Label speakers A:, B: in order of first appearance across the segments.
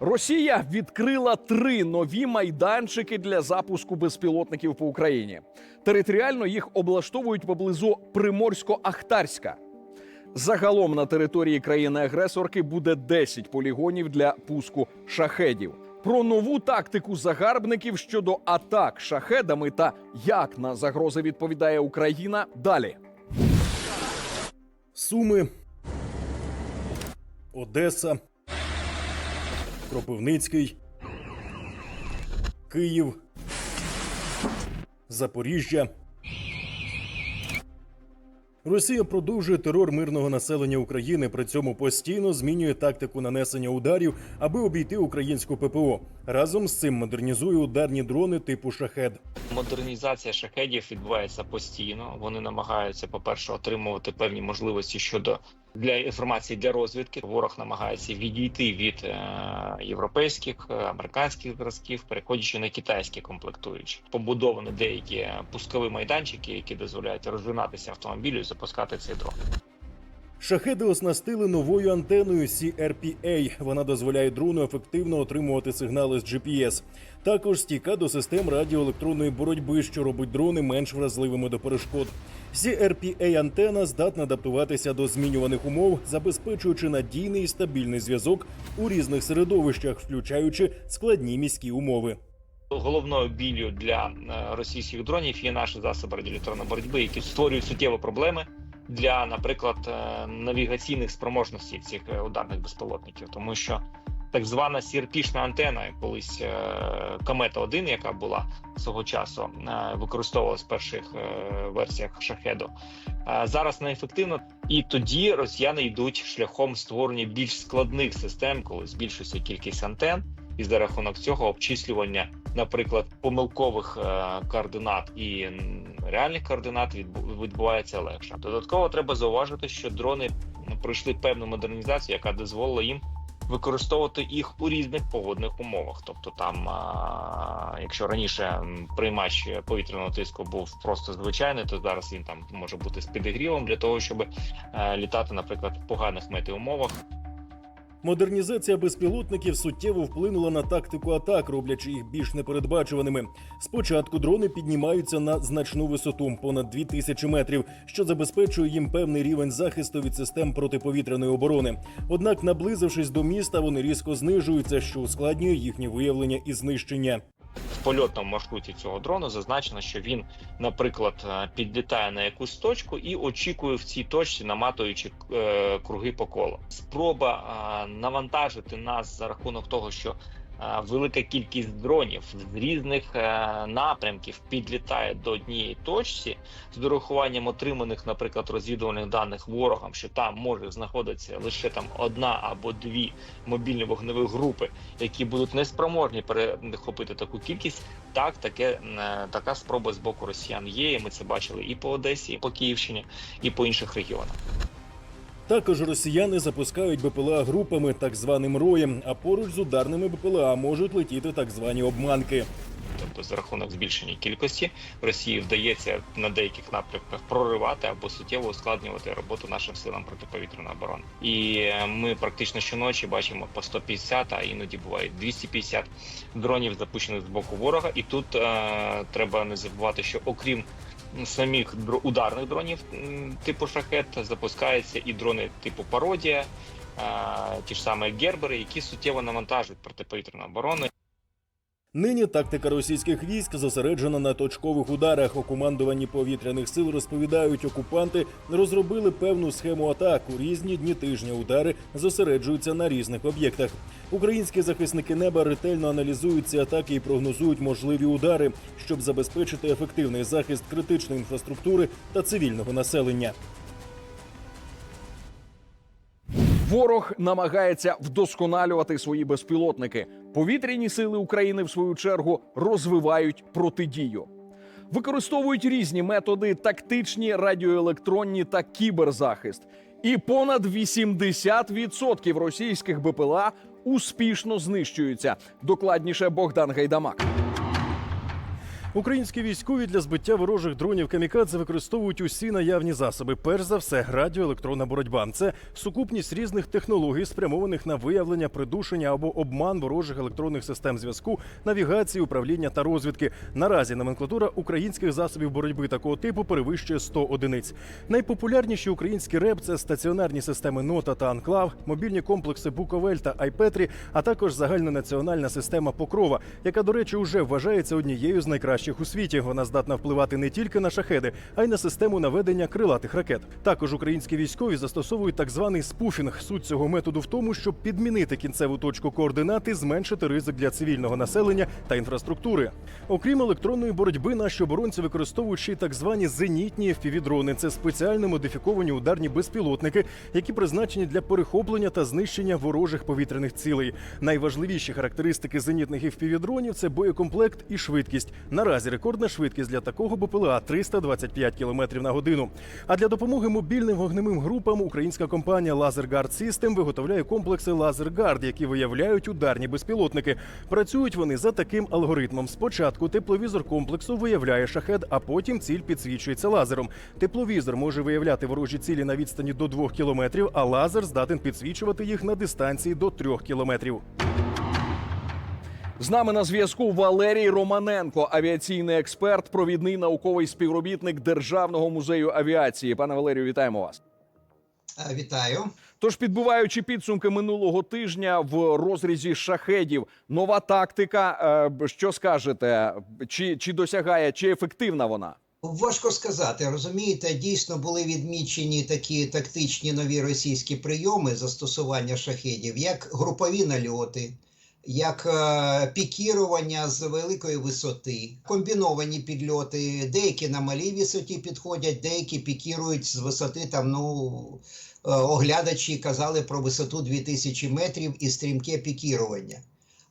A: Росія відкрила три нові майданчики для запуску безпілотників по Україні. Територіально їх облаштовують поблизу Приморсько-Ахтарська. Загалом на території країни-агресорки буде 10 полігонів для пуску шахедів. Про нову тактику загарбників щодо атак шахедами та як на загрози відповідає Україна далі.
B: Суми, Одеса, Кропивницький, Київ, Запоріжжя. Росія продовжує терор мирного населення України. При цьому постійно змінює тактику нанесення ударів, аби обійти українську ППО. Разом з цим модернізує ударні дрони типу шахед.
C: Модернізація шахедів відбувається постійно. Вони намагаються, по-перше, отримувати певні можливості щодо для інформації для розвідки. Ворог намагається відійти від е, європейських, е, американських зразків, переходячи на китайські комплектуючі. Побудовані деякі пускові майданчики, які дозволяють розжинатися автомобілю і запускати цей дрон.
B: Шахеди оснастили новою антеною CRPA. Вона дозволяє дрону ефективно отримувати сигнали з GPS. Також стійка до систем радіоелектронної боротьби, що робить дрони менш вразливими до перешкод. CRPA антена здатна адаптуватися до змінюваних умов, забезпечуючи надійний і стабільний зв'язок у різних середовищах, включаючи складні міські умови.
C: Головною біллю для е, російських дронів є наші засоби радіоелектронної боротьби, які створюють суттєві проблеми для, наприклад, е, навігаційних спроможностей цих е, ударних безпілотників, тому що так звана crp антена, колись е, комета 1 яка була свого часу, використовувалась в перших версіях шахеду. Зараз неефективно, і тоді росіяни йдуть шляхом створення більш складних систем, коли збільшується кількість антен, і за рахунок цього обчислювання, наприклад, помилкових е, координат і реальних координат відбу- відбувається легше. Додатково треба зауважити, що дрони пройшли певну модернізацію, яка дозволила їм використовувати їх у різних погодних умовах. Тобто, там, а, якщо раніше приймач повітряного тиску був просто звичайний, то зараз він там може бути з підігрівом для того, щоб е, літати, наприклад, в поганих метеоумовах.
B: Модернізація безпілотників суттєво вплинула на тактику атак, роблячи їх більш непередбачуваними. Спочатку дрони піднімаються на значну висоту понад 2000 метрів, що забезпечує їм певний рівень захисту від систем протиповітряної оборони. Однак, наблизившись до міста, вони різко знижуються, що ускладнює їхнє виявлення і знищення.
C: Польотному маршруті цього дрону зазначено, що він, наприклад, е, підлітає на якусь точку і очікує в цій точці, наматуючи е, круги по колу. Спроба е, навантажити нас за рахунок того, що велика кількість дронів з різних е, напрямків підлітає до однієї точці з урахуванням отриманих, наприклад, розвідувальних даних ворогам, що там може знаходитися лише там одна або дві мобільні вогневі групи, які будуть неспроможні перехопити таку кількість. Так, таке е, така спроба з боку росіян є. І ми це бачили і по Одесі, і по Київщині, і по інших регіонах.
B: Також росіяни запускають БПЛА групами, так званим роєм, а поруч з ударними БПЛА можуть летіти так звані обманки.
C: Тобто, за рахунок збільшення кількості Росії вдається на деяких напрямках проривати або суттєво ускладнювати роботу нашим силам протиповітряної оборони. І е, ми практично щоночі бачимо по 150, а іноді буває 250 дронів запущених з боку ворога. І тут е, треба не забувати, що окрім самих ударних дронів типу шахет, запускаються і дрони типу пародія. Ті ж самі гербери, які суттєво навантажують протиповітряну оборону.
B: Нині тактика російських військ зосереджена на точкових ударах. У командуванні повітряних сил розповідають, окупанти розробили певну схему атак. У різні дні тижня удари зосереджуються на різних об'єктах. Українські захисники неба ретельно аналізують ці атаки і прогнозують можливі удари, щоб забезпечити ефективний захист критичної інфраструктури та цивільного населення.
A: Ворог намагається вдосконалювати свої безпілотники. Повітряні сили України, в свою чергу, розвивають протидію. Використовують різні методи: тактичні, радіоелектронні та кіберзахист. І понад 80% російських БПЛА успішно знищуються. Докладніше Богдан Гайдамак.
B: Українські військові для збиття ворожих дронів камікадзе використовують усі наявні засоби. Перш за все, радіоелектронна боротьба. Це сукупність різних технологій, спрямованих на виявлення, придушення або обман ворожих електронних систем зв'язку, навігації, управління та розвідки. Наразі номенклатура українських засобів боротьби такого типу перевищує 100 одиниць. Найпопулярніші українські РЕБ це стаціонарні системи Нота та Анклав, мобільні комплекси Буковель та Айпетрі, а також загальнонаціональна система Покрова, яка, до речі, уже вважається однією з найкращих у світі. Вона здатна впливати не тільки на шахеди, а й на систему наведення крилатих ракет. Також українські військові застосовують так званий спуфінг. Суть цього методу в тому, щоб підмінити кінцеву точку координати, зменшити ризик для цивільного населення та інфраструктури. Окрім електронної боротьби, наші оборонці використовують ще й так звані зенітні FPV-дрони. Це спеціально модифіковані ударні безпілотники, які призначені для перехоплення та знищення ворожих повітряних цілей. Найважливіші характеристики зенітних FPV-дронів – це боєкомплект і швидкість. Наразі рекордна швидкість для такого БПЛА 325 км на годину. А для допомоги мобільним вогневим групам українська компанія LaserGuard System виготовляє комплекси LaserGuard, які виявляють ударні безпілотники. Працюють вони за таким алгоритмом. Спочатку тепловізор комплексу виявляє шахед, а потім ціль підсвічується лазером. Тепловізор може виявляти ворожі цілі на відстані до 2 кілометрів, а лазер здатен підсвічувати їх на дистанції до 3 кілометрів.
A: З нами на зв'язку Валерій Романенко, авіаційний експерт, провідний науковий співробітник Державного музею авіації. Пане Валерію, вітаємо вас.
D: Е, Вітаю.
A: Тож, підбиваючи підсумки минулого тижня в розрізі шахедів, нова тактика. е, Що скажете? Чи, чи досягає, чи ефективна вона?
D: Важко сказати, розумієте, дійсно були відмічені такі тактичні нові російські прийоми застосування шахедів, як групові нальоти, як е, пікірування з великої висоти, комбіновані підльоти. Деякі на малій висоті підходять, деякі пікірують з висоти там, ну. Е, Оглядачі казали про висоту 2000 метрів і стрімке пікірування.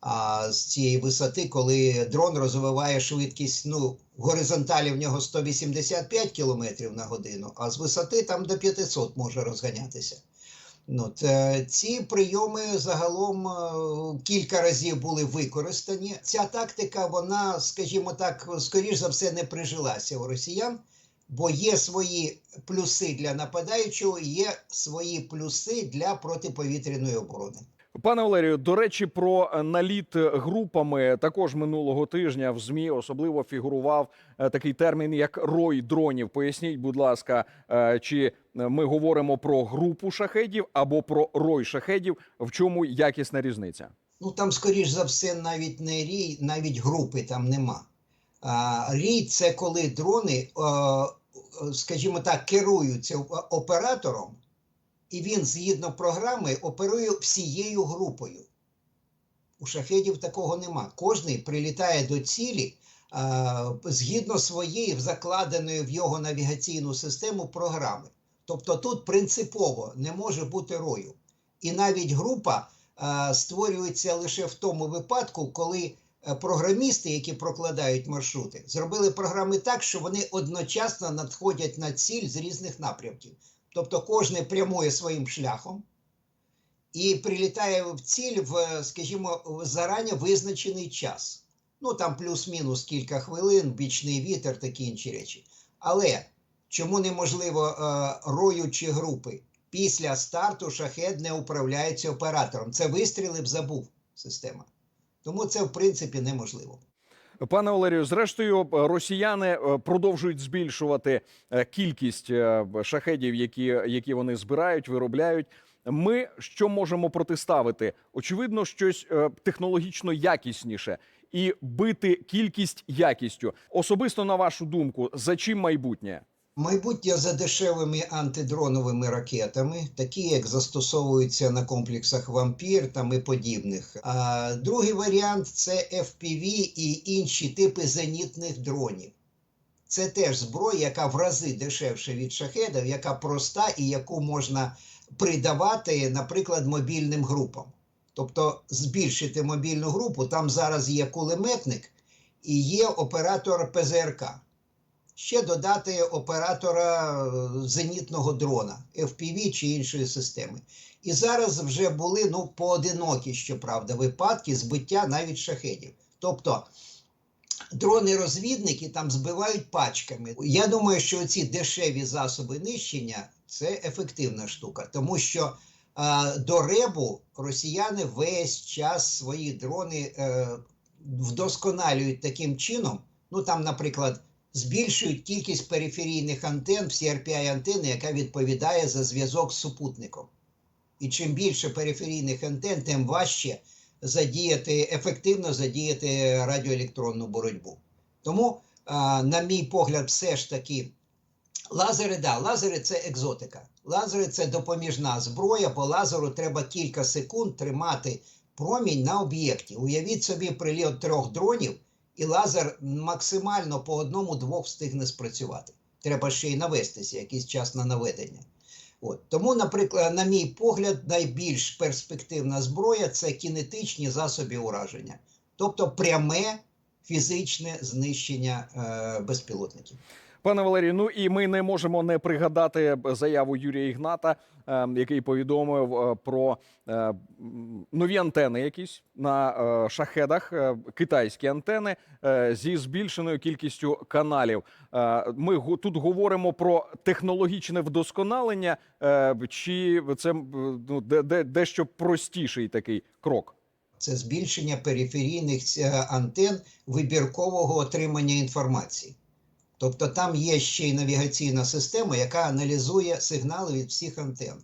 D: А з цієї висоти, коли дрон розвиває швидкість, ну, горизонталі в нього 185 км на годину, а з висоти там до 500 може розганятися. Ну, те, ці прийоми загалом е, кілька разів були використані. Ця тактика, вона, скажімо так, скоріш за все, не прижилася у росіян, бо є свої плюси для нападаючого, є свої плюси для протиповітряної оборони.
A: Пане Валерію, до речі, про наліт групами також минулого тижня в змі особливо фігурував е, такий термін як рой дронів. Поясніть, будь ласка, е, чи ми говоримо про групу шахедів або про рой шахедів? В чому якісна різниця?
D: Ну там, скоріш за все, навіть не рій, навіть групи там нема. А, рій це коли дрони, скажімо так, керуються оператором, і він згідно програми оперує всією групою. У шахедів такого нема. Кожний прилітає до цілі згідно своєї закладеної в його навігаційну систему програми. Тобто тут принципово не може бути рою. І навіть група створюється лише в тому випадку, коли програмісти, які прокладають маршрути, зробили програми так, що вони одночасно надходять на ціль з різних напрямків. Тобто кожен прямує своїм шляхом і прилітає в ціль в, скажімо, в зарані визначений час. Ну там плюс-мінус кілька хвилин, бічний вітер, такі інші речі. Але чому неможливо е, рою чи групи? Після старту шахет не управляється оператором. Це вистріли б забув система. Тому це в принципі неможливо.
A: Пане Валерію, зрештою, росіяни е, продовжують збільшувати е, кількість е, шахедів, які, які вони збирають, виробляють. Ми що можемо протиставити? Очевидно, щось е, технологічно якісніше і бити кількість якістю. Особисто на вашу думку, за чим майбутнє?
D: Майбутнє за дешевими антидроновими ракетами, такі як застосовуються на комплексах вампір там і подібних. А другий варіант це FPV і інші типи зенітних дронів. Це теж зброя, яка в рази дешевше від шахедів, яка проста і яку можна придавати, наприклад, мобільним групам. Тобто збільшити мобільну групу, там зараз є кулеметник і є оператор ПЗРК ще додати оператора е, зенітного дрона, FPV чи іншої системи. І зараз вже були ну, поодинокі, щоправда, випадки збиття навіть шахедів. Тобто дрони-розвідники там збивають пачками. Я думаю, що ці дешеві засоби нищення це ефективна штука, тому що е, до ребу росіяни весь час свої дрони е, вдосконалюють таким чином. Ну там, наприклад, збільшують кількість периферійних антен в CRPI антени, яка відповідає за зв'язок з супутником. І чим більше периферійних антен, тим важче задіяти ефективно задіяти радіоелектронну боротьбу. Тому, на мій погляд, все ж таки, лазери, да, лазери це екзотика. Лазери це допоміжна зброя, бо лазеру треба кілька секунд тримати промінь на об'єкті. Уявіть собі прильот трьох дронів, і лазер максимально по одному-двох встигне спрацювати. Треба ще й навестися, якийсь час на наведення. От. Тому, наприклад, на мій погляд, найбільш перспективна зброя це кінетичні засоби ураження, тобто пряме фізичне знищення е, безпілотників.
A: Пане Валерію, ну і ми не можемо не пригадати заяву Юрія Ігната, е, який повідомив е, про е, нові антени, якісь на е, шахедах, китайські антени зі збільшеною кількістю каналів. Ми тут говоримо про технологічне вдосконалення, чи це ну, де, де, дещо простіший такий крок?
D: Це збільшення периферійних антен вибіркового отримання інформації. Тобто там є ще й навігаційна система, яка аналізує сигнали від всіх антен.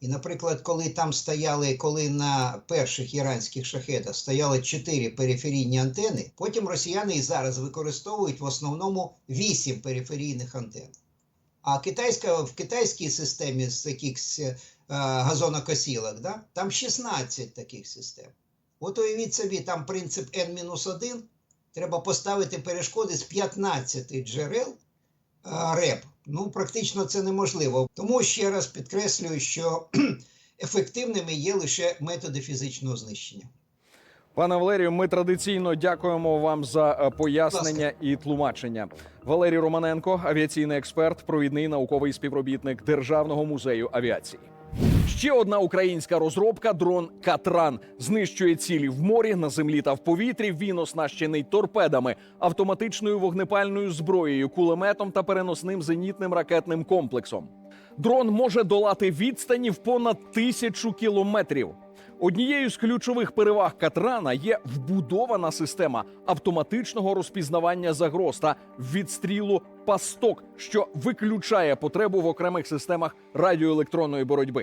D: І, наприклад, коли там стояли, коли на перших іранських шахедах стояли чотири периферійні антени, потім росіяни і зараз використовують в основному вісім периферійних антен. А китайська, в китайській системі з якихось е, газонокосілок, да, там 16 таких систем. От уявіть собі, там принцип N-1, треба поставити перешкоди з 15 джерел РЕП. Ну, практично це неможливо. Тому ще раз підкреслюю, що ефективними є лише методи фізичного знищення.
A: Пане Валерію, ми традиційно дякуємо вам за е, пояснення і тлумачення. Валерій Романенко, авіаційний експерт, провідний науковий співробітник Державного музею авіації. Ще одна українська розробка дрон Катран знищує цілі в морі, на землі та в повітрі. Він оснащений торпедами, автоматичною вогнепальною зброєю, кулеметом та переносним зенітним ракетним комплексом. Дрон може долати відстані в понад тисячу кілометрів. Однією з ключових переваг Катрана є вбудована система автоматичного розпізнавання загроз та відстрілу пасток, що виключає потребу в окремих системах радіоелектронної боротьби.